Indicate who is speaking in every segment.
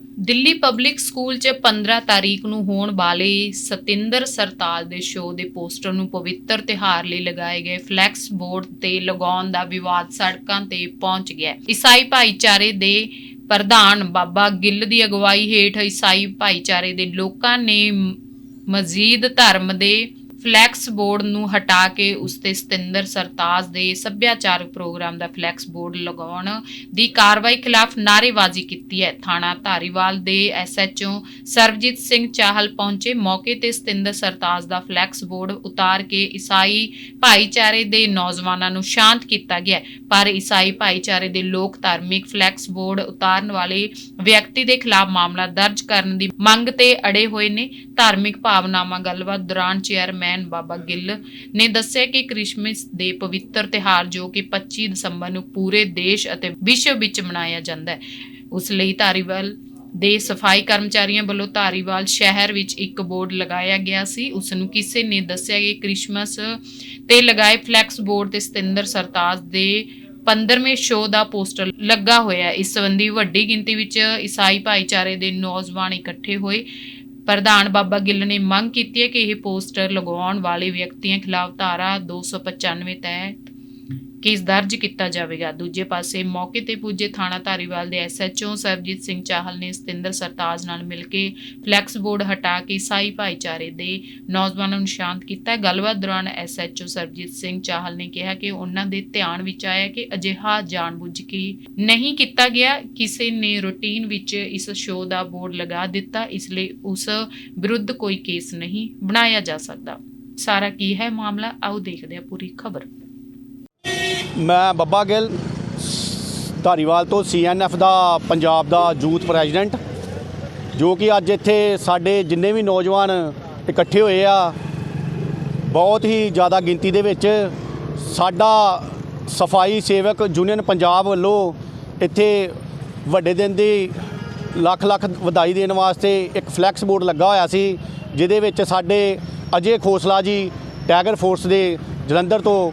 Speaker 1: Delhi public school 'ਚ 15 ਤਾਰੀਖ ਨੂੰ ਹੋਣ ਵਾਲੇ ਸਤਿੰਦਰ ਸਰਤਾਜ ਦੇ ਸ਼ੋਅ ਦੇ ਪੋਸਟਰ ਨੂੰ ਪਵਿੱਤਰ ਤਿਹਾਰ ਲਈ ਲਗਾਏ ਗਏ ਫਲੈਕਸ ਬੋਰਡ ਤੇ ਲਗਾਉਣ ਦਾ ਵਿਵਾਦ ਸੜਕਾਂ ਤੇ ਪਹੁੰਚ ਗਿਆ। ਈਸਾਈ ਭਾਈਚਾਰੇ ਦੇ ਪ੍ਰਧਾਨ ਬਾਬਾ ਗਿੱਲ ਦੀ ਅਗਵਾਈ ਹੇਠ ਈਸਾਈ ਭਾਈਚਾਰੇ ਦੇ ਲੋਕਾਂ ਨੇ ਮ- ਮਜ਼ੀਦ ਧਰਮ ਦੇ ਫਲੈਕਸ ਬੋਰਡ ਨੂੰ ਹਟਾ ਕੇ ਉਸ ਤੇ ਸਤਿੰਦਰ ਸਰਤਾਜ ਦੇ ਸੱਭਿਆਚਾਰਕ ਪ੍ਰੋਗਰਾਮ ਦਾ ਫਲੈਕਸ ਬੋਰਡ ਲਗਾਉਣ ਦੀ ਕਾਰਵਾਈ ਖਿਲਾਫ ਨਾਅਰੇਬਾਜ਼ੀ ਕੀਤੀ ਹੈ। ਥਾਣਾ ਧਾਰੀਵਾਲ ਦੇ ਐਸਐਚਓ ਸਰਬਜੀਤ ਸਿੰਘ ਚਾਹਲ ਪਹੁੰਚੇ ਮੌਕੇ ਤੇ ਸਤਿੰਦਰ ਸਰਤਾਜ ਦਾ ਫਲੈਕਸ ਬੋਰਡ ਉਤਾਰ ਕੇ ਈਸਾਈ ਭਾਈਚਾਰੇ ਦੇ ਨੌਜਵਾਨਾਂ ਨੂੰ ਸ਼ਾਂਤ ਕੀਤਾ ਗਿਆ। ਪਰ ਈਸਾਈ ਭਾਈਚਾਰੇ ਦੇ ਲੋਕ ਧਾਰਮਿਕ ਫਲੈਕਸ ਬੋਰਡ ਉਤਾਰਨ ਵਾਲੇ ਵਿਅਕਤੀ ਦੇ ਖਿਲਾਫ ਮਾਮਲਾ ਦਰਜ ਕਰਨ ਦੀ ਮੰਗ ਤੇ ਅੜੇ ਹੋਏ ਨੇ। ਧਾਰਮਿਕ ਭਾਵਨਾਵਾਂ ਗੱਲਬਾਤ ਦੌਰਾਨ ਚੇਅਰਮੈਨ ਬਾਬਾ ਗਿੱਲ ਨੇ ਦੱਸਿਆ ਕਿ ਕ੍ਰਿਸਮਸ ਦੇ ਪਵਿੱਤਰ ਤਿਹਾਰ ਜੋ ਕਿ 25 ਦਸੰਬਰ ਨੂੰ ਪੂਰੇ ਦੇਸ਼ ਅਤੇ ਵਿਸ਼ਵ ਵਿੱਚ ਮਨਾਇਆ ਜਾਂਦਾ ਹੈ, ਉਸ ਲਈ ਧਾਰੀਵਾਲ ਦੇ ਸਫ਼ਾਈ ਕਰਮਚਾਰੀਆਂ ਵੱਲੋਂ ਧਾਰੀਵਾਲ ਸ਼ਹਿਰ ਵਿੱਚ ਇੱਕ ਬੋਰਡ ਲਗਾਇਆ ਗਿਆ ਸੀ। ਉਸ ਨੂੰ ਕਿਸੇ ਨੇ ਦੱਸਿਆ ਕਿ ਕ੍ਰਿਸਮਸ ਤੇ ਲਗਾਏ ਫਲੈਕਸ ਬੋਰਡ ਤੇ ਸਤਿੰਦਰ ਸਰਤਾਜ ਦੇ 15ਵੇਂ ਸ਼ੋਅ ਦਾ ਪੋਸਟਰ ਲੱਗਾ ਹੋਇਆ ਇਸ ਸੰਬੰਧੀ ਵੱਡੀ ਗਿਣਤੀ ਵਿੱਚ ਈਸਾਈ ਭਾਈਚਾਰੇ ਦੇ ਨੌਜਵਾਨ ਇਕੱਠੇ ਹੋਏ ਪ੍ਰਧਾਨ ਬਾਬਾ ਗਿੱਲ ਨੇ ਮੰਗ ਕੀਤੀ ਹੈ ਕਿ ਇਹ ਪੋਸਟਰ ਲਗਾਉਣ ਵਾਲੇ ਵਿਅਕਤੀਆਂ ਖਿਲਾਫ ਧਾਰਾ 295 ਤਹਿ ਕੇਸ ਦਰਜ ਕੀਤਾ ਜਾਵੇਗਾ। ਦੂਜੇ ਪਾਸੇ ਮੌਕੇ ਤੇ ਪੁੱਜੇ ਥਾਣਾ ਧਾਰੀਵਾਲ ਦੇ ਐਸਐਚਓ ਸਰਬਜੀਤ ਸਿੰਘ ਚਾਹਲ ਨੇ ਸਤਿੰਦਰ ਸਰਤਾਜ ਨਾਲ ਮਿਲ ਕੇ ਫਲੈਕਸ ਬੋਰਡ ਹਟਾ ਕੇ ਈਸਾਈ ਭਾਈਚਾਰੇ ਦੇ ਨੌਜਵਾਨਾਂ ਨੂੰ ਸ਼ਾਂਤ ਕੀਤਾ। ਗੱਲਬਾਤ ਦੌਰਾਨ ਐਸਐਚਓ ਸਰਬਜੀਤ ਸਿੰਘ ਚਾਹਲ ਨੇ ਕਿਹਾ ਕਿ ਉਹਨਾਂ ਦੇ ਧਿਆਨ ਵਿੱਚ ਆਇਆ ਕਿ ਅਜਿਹਾ ਜਾਣਬੁੱਝ ਕੇ ਨਹੀਂ ਕੀਤਾ ਗਿਆ। ਕਿਸੇ ਨੇ ਰੁਟੀਨ ਵਿੱਚ ਇਸ ਸ਼ੋਅ ਦਾ ਬੋਰਡ ਲਗਾ ਦਿੱਤਾ, ਇਸ ਲਈ ਉਸ ਵਿਰੁੱਧ ਕੋਈ ਕੇਸ ਨਹੀਂ ਬਣਾਇਆ ਜਾ ਸਕਦਾ। ਸਾਰਾ ਕੀ ਹੈ ਮਾਮਲਾ? ਆਓ ਦੇਖਦੇ ਹਾਂ ਪੂਰੀ ਖਬਰ।
Speaker 2: ਮੈਂ ਬੱਬਾ ਗਿੱਲ, ਧਾਰੀਵਾਲ ਤੋਂ ਸੀਐਨਐਫ ਦਾ ਪੰਜਾਬ ਦਾ ਯੂਥ ਪ੍ਰੈਜ਼ੀਡੈਂਟ, ਜੋ ਕਿ ਅੱਜ ਇੱਥੇ ਸਾਡੇ ਜਿੰਨੇ ਵੀ ਨੌਜਵਾਨ ਇਕੱਠੇ ਹੋਏ ਆ, ਬਹੁਤ ਹੀ ਜ਼ਿਆਦਾ ਗਿਣਤੀ ਦੇ ਵਿੱਚ ਸਾਡਾ ਸਫ਼ਾਈ ਸੇਵਕ ਯੂਨੀਅਨ ਪੰਜਾਬ ਵੱਲੋਂ ਇੱਥੇ ਵੱਡੇ ਦਿਨ ਦੀ ਲੱਖ ਲੱਖ ਵਧਾਈ ਦੇਣ ਵਾਸਤੇ ਇੱਕ ਫਲੈਕਸ ਬੋਰਡ ਲੱਗਾ ਹੋਇਆ ਸੀ, ਜਿਹਦੇ ਵਿੱਚ ਸਾਡੇ ਅਜੇ ਖੋਸਲਾ ਜੀ, ਟਾਈਗਰ ਫੋਰਸ ਦੇ ਜਲੰਧਰ ਤੋਂ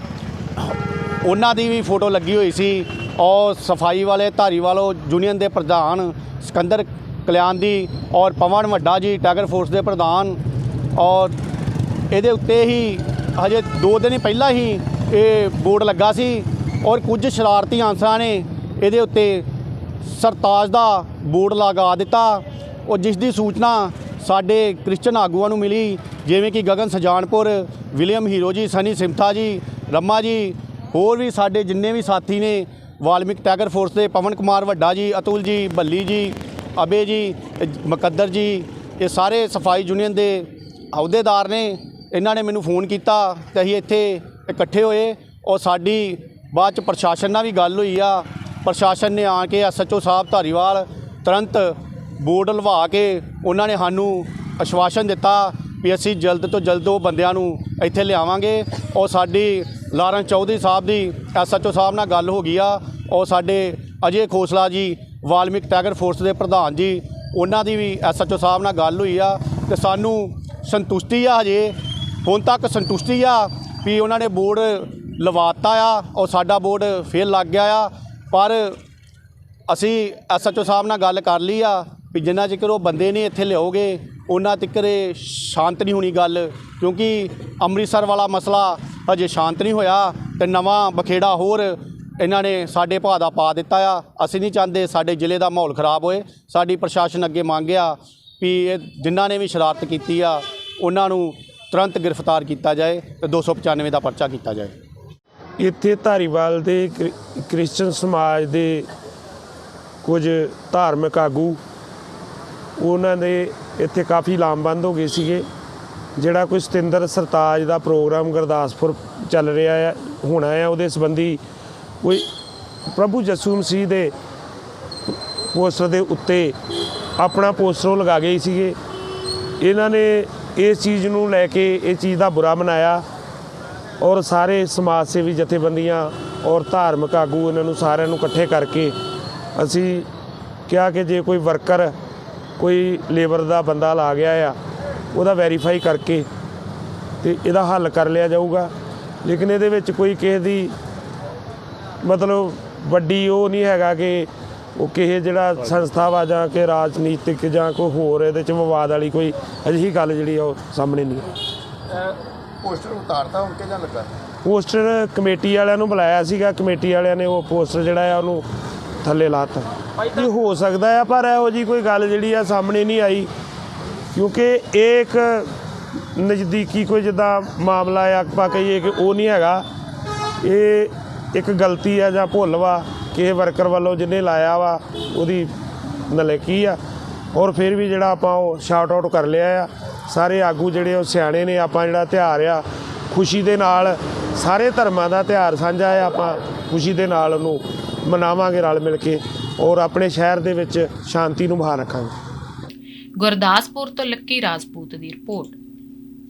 Speaker 2: ਉਹਨਾਂ ਦੀ ਵੀ ਫੋਟੋ ਲੱਗੀ ਹੋਈ ਸੀ। ਔਰ ਸਫ਼ਾਈ ਵਾਲੇ ਧਾਰੀਵਾਲੋ ਯੂਨੀਅਨ ਦੇ ਪ੍ਰਧਾਨ ਸਿਕੰਦਰ ਕਲਿਆਣ ਦੀ ਔਰ ਪਵਨ ਵੱਡਾ ਜੀ, ਟਾਈਗਰ ਫੋਰਸ ਦੇ ਪ੍ਰਧਾਨ। ਔਰ ਇਹਦੇ ਉੱਤੇ ਹੀ ਹਜੇ 2 ਦਿਨ ਪਹਿਲਾਂ ਹੀ ਇਹ ਬੋਰਡ ਲੱਗਾ ਸੀ ਔਰ ਕੁਝ ਸ਼ਰਾਰਤੀ ਅਨਸਰਾਂ ਨੇ ਇਹਦੇ ਉੱਤੇ ਸਰਤਾਜ ਦਾ ਬੋਰਡ ਲਗਾ ਦਿੱਤਾ। ਔਰ ਜਿਸ ਦੀ ਸੂਚਨਾ ਸਾਡੇ ਕ੍ਰਿਸਚਨ ਆਗੂਆਂ ਨੂੰ ਮਿਲੀ, ਜਿਵੇਂ ਕਿ ਗਗਨ ਸਜਾਨਪੁਰ, ਵਿਲੀਅਮ ਹੀਰੋ ਜੀ, ਸਨੀ ਸਿੰਥਾ ਜੀ, ਰੰਮਾ ਜੀ ਹੋਰ ਵੀ ਸਾਡੇ ਜਿੰਨੇ ਵੀ ਸਾਥੀ ਨੇ ਵਾਲਮਿਕ ਟਾਈਗਰ ਫੋਰਸ ਦੇ, ਪਵਨ ਕੁਮਾਰ ਵੱਡਾ ਜੀ, ਅਤੁਲ ਜੀ, ਬੱਲੀ ਜੀ, ਅਬੇ ਜੀ ਇਹ ਮੁਕੱਦਰ ਜੀ, ਇਹ ਸਾਰੇ ਸਫ਼ਾਈ ਯੂਨੀਅਨ ਦੇ ਅਹੁਦੇਦਾਰ ਨੇ, ਇਹਨਾਂ ਨੇ ਮੈਨੂੰ ਫੋਨ ਕੀਤਾ ਤੇ ਅਸੀਂ ਇੱਥੇ ਇਕੱਠੇ ਹੋਏ ਔਰ ਸਾਡੀ ਬਾਅਦ ਚ ਪ੍ਰਸ਼ਾਸਨ ਨਾਲ ਵੀ ਗੱਲ ਹੋਈ ਆ। ਪ੍ਰਸ਼ਾਸਨ ਨੇ ਆ ਕੇ ਐਸਐਚਓ ਸਾਹਿਬ ਧਾਰੀਵਾਲ ਤੁਰੰਤ ਬੋਰਡ ਲਵਾ ਕੇ ਉਹਨਾਂ ਨੇ ਸਾਨੂੰ ਅਸ਼ਵਾਸਨ ਦਿੱਤਾ ਵੀ ਅਸੀਂ ਜਲਦ ਤੋਂ ਜਲਦ ਉਹ ਬੰਦਿਆਂ ਨੂੰ ਇੱਥੇ ਲਿਆਵਾਂਗੇ ਔਰ ਸਾਡੀ ਲਾਰਨ ਚੌਧਰੀ ਸਾਹਿਬ ਦੀ ਐਸਐਚਓ ਸਾਹਿਬ ਨਾਲ ਗੱਲ ਹੋ ਗਈ ਆ। ਔਰ ਸਾਡੇ ਅਜੇ ਖੋਸਲਾ ਜੀ, ਵਾਲਮਿਕ ਟਾਈਗਰ ਫੋਰਸ ਦੇ ਪ੍ਰਧਾਨ ਜੀ, ਉਹਨਾਂ ਦੀ ਵੀ ਐਸਐਚਓ ਸਾਹਿਬ ਨਾਲ ਗੱਲ ਹੋਈ ਆ ਤੇ ਸਾਨੂੰ ਸੰਤੁਸ਼ਟੀ ਆ ਹਜੇ। ਹੁਣ ਤੱਕ ਸੰਤੁਸ਼ਟੀ ਆ ਵੀ ਉਹਨਾਂ ਨੇ ਬੋਰਡ ਲਵਾਤਾ ਆ ਔਰ ਸਾਡਾ ਬੋਰਡ ਫੇਲ ਲੱਗ ਗਿਆ ਆ। ਪਰ ਅਸੀਂ ਐਸਐਚਓ ਸਾਹਿਬ ਨਾਲ ਗੱਲ ਕਰ ਲਈ ਆ ਵੀ ਜਿੰਨਾ ਚਿਰ ਉਹ ਬੰਦੇ ਨਹੀਂ ਇੱਥੇ ਲਿਆਓਗੇ ਉਹਨਾਂ ਤੱਕਰ ਇਹ ਸ਼ਾਂਤ ਨਹੀਂ ਹੋਣੀ ਗੱਲ। ਕਿਉਂਕਿ ਅੰਮ੍ਰਿਤਸਰ ਵਾਲਾ ਮਸਲਾ ਹਜੇ ਸ਼ਾਂਤ ਨਹੀਂ ਹੋਇਆ ਤੇ ਨਵਾਂ ਬਖੇੜਾ ਹੋਰ ਇਹਨਾਂ ਨੇ ਸਾਡੇ ਭਾਅ ਦਾ ਪਾ ਦਿੱਤਾ ਆ। ਅਸੀਂ ਨਹੀਂ ਚਾਹੁੰਦੇ ਸਾਡੇ ਜ਼ਿਲ੍ਹੇ ਦਾ ਮਾਹੌਲ ਖਰਾਬ ਹੋਏ। ਸਾਡੀ ਪ੍ਰਸ਼ਾਸਨ ਅੱਗੇ ਮੰਗ ਆ ਵੀ ਇਹ ਜਿਨ੍ਹਾਂ ਨੇ ਵੀ ਸ਼ਰਾਰਤ ਕੀਤੀ ਆ, ਉਹਨਾਂ ਨੂੰ ਤੁਰੰਤ ਗ੍ਰਿਫਤਾਰ ਕੀਤਾ ਜਾਏ ਤੇ 295 ਦਾ ਪਰਚਾ ਕੀਤਾ ਜਾਏ।
Speaker 3: ਇੱਥੇ ਧਾਰੀਵਾਲ ਦੇ ਕ੍ਰਿ- ਕ੍ਰਿਸਚਨ ਸਮਾਜ ਦੇ ਕੁਝ ਧਾਰਮਿਕ ਆਗੂ, ਉਹਨਾਂ ਦੇ ਇੱਥੇ ਕਾਫੀ ਲਾਮਬੰਦ ਹੋ ਗਏ ਸੀਗੇ। ਜਿਹੜਾ ਕੋਈ ਸਤਿੰਦਰ ਸਰਤਾਜ ਦਾ ਪ੍ਰੋਗਰਾਮ ਗੁਰਦਾਸਪੁਰ ਚੱਲ ਰਿਹਾ ਹੈ, ਹੋਣਾ ਹੈ, ਉਹਦੇ ਸੰਬੰਧੀ ਕੋਈ ਪ੍ਰਭੂ ਯਸੂ ਮਸੀਹ ਦੇ ਪੋਸਟਰ ਦੇ ਉੱਤੇ ਆਪਣਾ ਪੋਸਟਰ ਲਗਾ ਗਏ ਸੀਗੇ। ਇਹਨਾਂ ਨੇ ਇਸ ਚੀਜ਼ ਨੂੰ ਲੈ ਕੇ ਇਹ ਚੀਜ਼ ਦਾ ਬੁਰਾ ਮਨਾਇਆ ਔਰ ਸਾਰੇ ਸਮਾਜ ਸੇਵੀ ਜਥੇਬੰਦੀਆਂ ਔਰ ਧਾਰਮਿਕ ਆਗੂ ਇਹਨਾਂ ਨੂੰ ਸਾਰਿਆਂ ਨੂੰ ਇਕੱਠੇ ਕਰਕੇ ਅਸੀਂ ਕਿਹਾ ਕਿ ਜੇ ਕੋਈ ਵਰਕਰ, ਕੋਈ ਲੇਬਰ ਦਾ ਬੰਦਾ ਲਾ ਗਿਆ ਆ ਉਹਦਾ ਵੈਰੀਫਾਈ ਕਰਕੇ ਤੇ ਇਹਦਾ ਹੱਲ ਕਰ ਲਿਆ ਜਾਊਗਾ। ਲੇਕਿਨ ਇਹਦੇ ਵਿੱਚ ਕੋਈ ਕਿਸੇ ਦੀ ਮਤਲਬ ਵੱਡੀ ਉਹ ਨਹੀਂ ਹੈਗਾ ਕਿ ਉਹ ਕਿਸੇ ਜਿਹੜਾ ਸੰਸਥਾ ਵਾ ਜਾਂ ਕਿ ਰਾਜਨੀਤਿਕ ਜਾਂ ਕੋਈ ਹੋਰ ਇਹਦੇ ਚ ਵਿਵਾਦ ਵਾਲੀ ਕੋਈ ਅਜਿਹੀ ਗੱਲ ਜਿਹੜੀ ਆ ਉਹ ਸਾਹਮਣੇ ਨਹੀਂ।
Speaker 4: ਪੋਸਟਰ ਉਤਾਰਤਾ ਹੁਣ ਕਿਹਦਾ ਲੱਗਾ?
Speaker 3: ਪੋਸਟਰ ਕਮੇਟੀ ਵਾਲਿਆਂ ਨੂੰ ਬੁਲਾਇਆ ਸੀਗਾ ਕਮੇਟੀ ਵਾਲਿਆਂ ਨੇ ਉਹ ਪੋਸਟਰ ਜਿਹੜਾ ਆ ਉਹਨੂੰ ਥੱਲੇ ਲਾਤਾ। ਇਹ ਹੋ ਸਕਦਾ ਆ ਪਰ ਇਹੋ ਜੀ ਕੋਈ ਗੱਲ ਜਿਹੜੀ ਆ ਸਾਹਮਣੇ ਨਹੀਂ ਆਈ। ਕਿਉਂਕਿ ਇਹ ਇੱਕ ਨਜ਼ਦੀਕੀ ਕੋਈ ਜਿੱਦਾਂ ਮਾਮਲਾ ਆ, ਆਪਾਂ ਕਹੀਏ ਕਿ ਉਹ ਨਹੀਂ ਹੈਗਾ। ਇਹ ਇੱਕ ਗਲਤੀ ਆ ਜਾਂ ਭੁੱਲ ਵਾ ਕਿ ਵਰਕਰ ਵੱਲੋਂ ਜਿਹਨੇ ਲਾਇਆ ਵਾ, ਉਹਦੀ ਨਲੇਕੀ ਆ। ਔਰ ਫਿਰ ਵੀ ਜਿਹੜਾ ਆਪਾਂ ਉਹ ਸ਼ਾਰਟ ਆਊਟ ਕਰ ਲਿਆ ਆ, ਸਾਰੇ ਆਗੂ ਜਿਹੜੇ ਉਹ ਸਿਆਣੇ ਨੇ, ਆਪਾਂ ਜਿਹੜਾ ਤਿਉਹਾਰ ਆ, ਖੁਸ਼ੀ ਦੇ ਨਾਲ ਸਾਰੇ ਧਰਮਾਂ ਦਾ ਤਿਉਹਾਰ ਸਾਂਝਾ ਆ, ਆਪਾਂ ਖੁਸ਼ੀ ਦੇ ਨਾਲ ਉਹਨੂੰ ਮਨਾਵਾਂਗੇ ਰਲ ਮਿਲ ਕੇ। ਔਰ ਆਪਣੇ ਸ਼ਹਿਰ ਦੇ ਵਿੱਚ ਸ਼ਾਂਤੀ ਨੂੰ ਬਹਾਲ ਰੱਖਾਂਗੇ।
Speaker 1: ਗੁਰਦਾਸਪੁਰ ਤੋਂ ਲੱਕੀ ਰਾਜਪੂਤ ਦੀ ਰਿਪੋਰਟ।